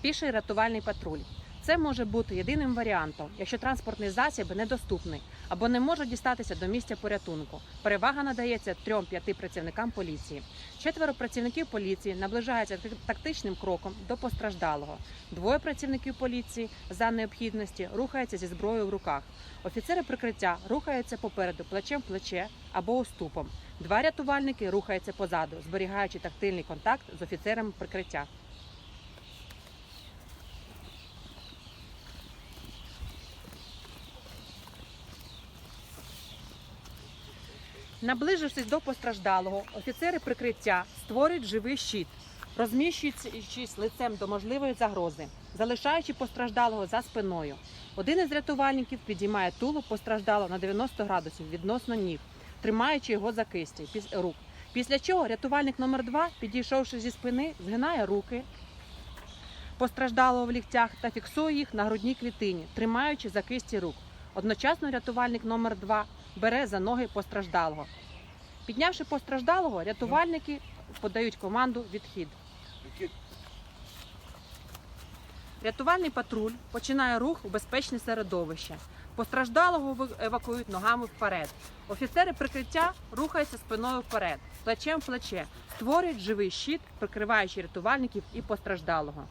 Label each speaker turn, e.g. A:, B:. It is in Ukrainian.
A: Піший рятувальний патруль. Це може бути єдиним варіантом, якщо транспортний засіб недоступний або не може дістатися до місця порятунку. Перевага надається трьом-п'яти працівникам поліції. Четверо працівників поліції наближаються тактичним кроком до постраждалого. Двоє працівників поліції за необхідності рухаються зі зброєю в руках. Офіцери прикриття рухаються попереду плечем в плече або уступом. Два рятувальники рухаються позаду, зберігаючи тактильний контакт з офіцерами прикриття. Наближившись до постраждалого, офіцери прикриття створюють живий щит, розміщуючись лицем до можливої загрози, залишаючи постраждалого за спиною. Один із рятувальників підіймає тулу постраждалого на 90 градусів відносно ніг, тримаючи його за кисті рук. Після чого рятувальник номер 2 підійшовши зі спини, згинає руки постраждалого в ліктях та фіксує їх на грудній клітині, тримаючи за кисті рук. Одночасно рятувальник номер 2 бере за ноги постраждалого. Піднявши постраждалого, рятувальники подають команду відхід. Рятувальний патруль починає рух у безпечне середовище. Постраждалого евакуюють ногами вперед. Офіцери прикриття рухаються спиною вперед, плечем в плече, створюють живий щит, прикриваючи рятувальників і постраждалого.